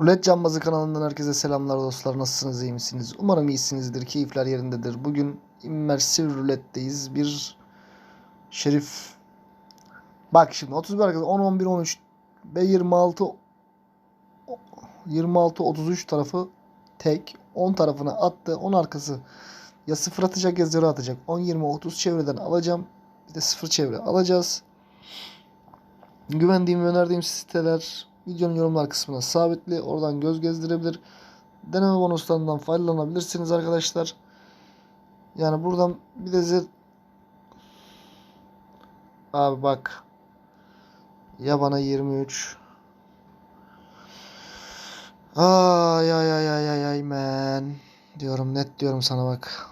Rulet Cambazı kanalından herkese selamlar dostlar. Nasılsınız, iyi misiniz? Umarım iyisinizdir, keyifler yerindedir. Bugün immersive ruletteyiz. Bir şerif... Bak şimdi 31 arkadaşlar 10, 11, 13 ve 26 26, 33 tarafı tek. 10 tarafına attı. 10 arkası ya sıfır atacak ya zero atacak. 10, 20, 30 çevreden alacağım. Bir de sıfır çevre alacağız. Güvendiğim ve önerdiğim siteler videonun yorumlar kısmına sabitli. Oradan göz gezdirebilir. Deneme bonuslarından faydalanabilirsiniz arkadaşlar. Yani buradan bir de zir... Abi bak. Ya bana 23. Ay ay ay ay ay ay man. Diyorum net diyorum sana bak.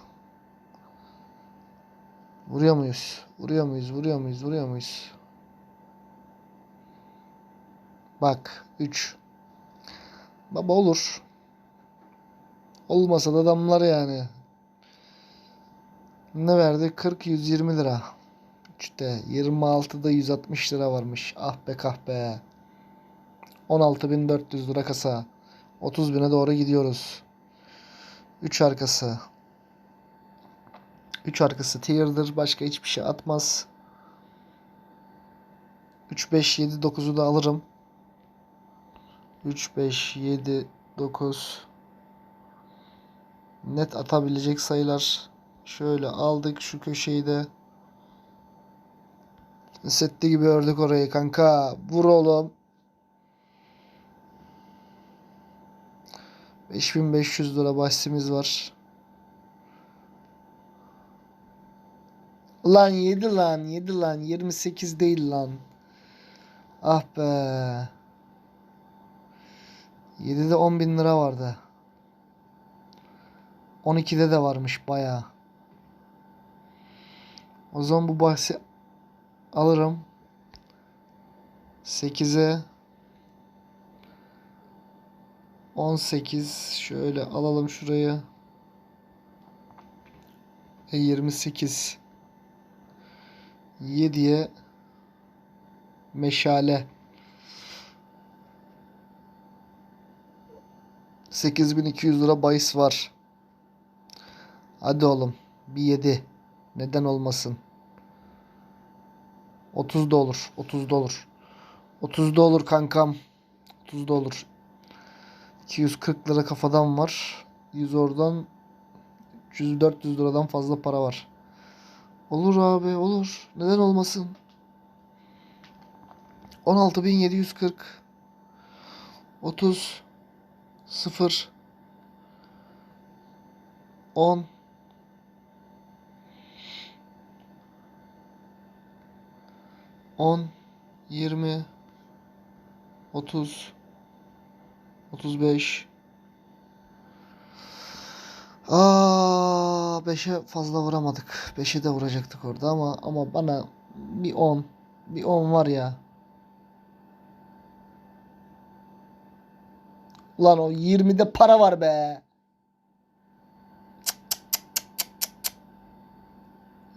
Vuruyor muyuz? Vuruyor muyuz? Vuruyor muyuz? Vuruyor muyuz? Bak 3. Baba olur. Olmasa da damlar yani. Ne verdi? 40 120 lira. 3'te 26'da 160 lira varmış. Ah be kahpe. 16.400 lira kasa. 30 bine doğru gidiyoruz. 3 arkası. 3 arkası tier'dır. Başka hiçbir şey atmaz. 3, 5, 7, 9'u da alırım. 3, 5, 7, 9 net atabilecek sayılar. Şöyle aldık şu köşeyi de. Setti gibi ördük orayı kanka. Vur oğlum. 5500 lira bahsimiz var. Lan 7 lan 7 lan 28 değil lan. Ah be. 7'de 10 bin lira vardı. 12'de de varmış baya. O zaman bu bahsi alırım. 8'e 18 şöyle alalım şurayı. E 28 7'ye meşale 8200 lira bahis var. Hadi oğlum. Bir 7. Neden olmasın? 30 da olur. 30 da olur. 30 da olur kankam. 30 da olur. 240 lira kafadan var. 100 oradan 300-400 liradan fazla para var. Olur abi olur. Neden olmasın? 16.740 30 0 10 10 20 30 35 Aa 5'e fazla vuramadık. 5'e de vuracaktık orada ama ama bana bir 10 bir 10 var ya. Ulan o 20'de para var be.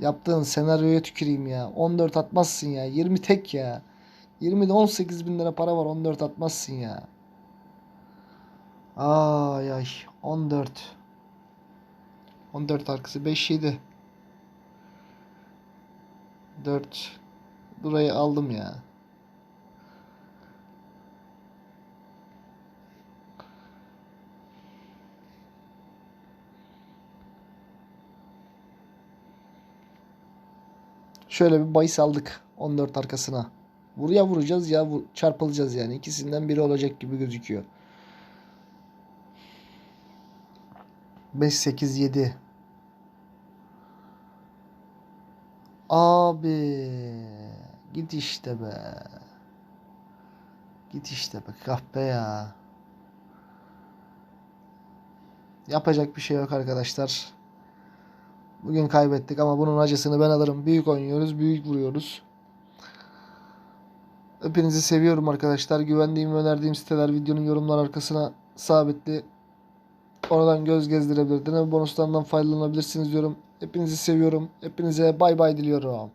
Yaptığın senaryoya tüküreyim ya. 14 atmazsın ya. 20 tek ya. 20'de 18 bin lira para var. 14 atmazsın ya. Ay ay. 14. 14 arkası 5 7. 4. Burayı aldım ya. Şöyle bir bahis aldık 14 arkasına. Buraya vuracağız ya çarpılacağız yani. İkisinden biri olacak gibi gözüküyor. 5 8 7 Abi git işte be. Git işte be kahpe ya. Yapacak bir şey yok arkadaşlar. Bugün kaybettik ama bunun acısını ben alırım. Büyük oynuyoruz, büyük vuruyoruz. Hepinizi seviyorum arkadaşlar. Güvendiğim ve önerdiğim siteler videonun yorumlar arkasına sabitli. Oradan göz gezdirebilir. Deneme bonuslarından faydalanabilirsiniz diyorum. Hepinizi seviyorum. Hepinize bay bay diliyorum.